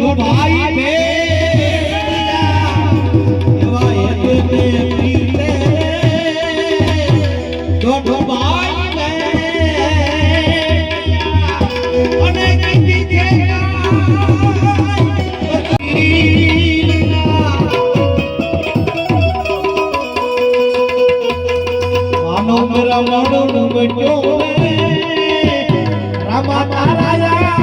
Goodbye. રમણું રમણું બચ્યો Rama તારા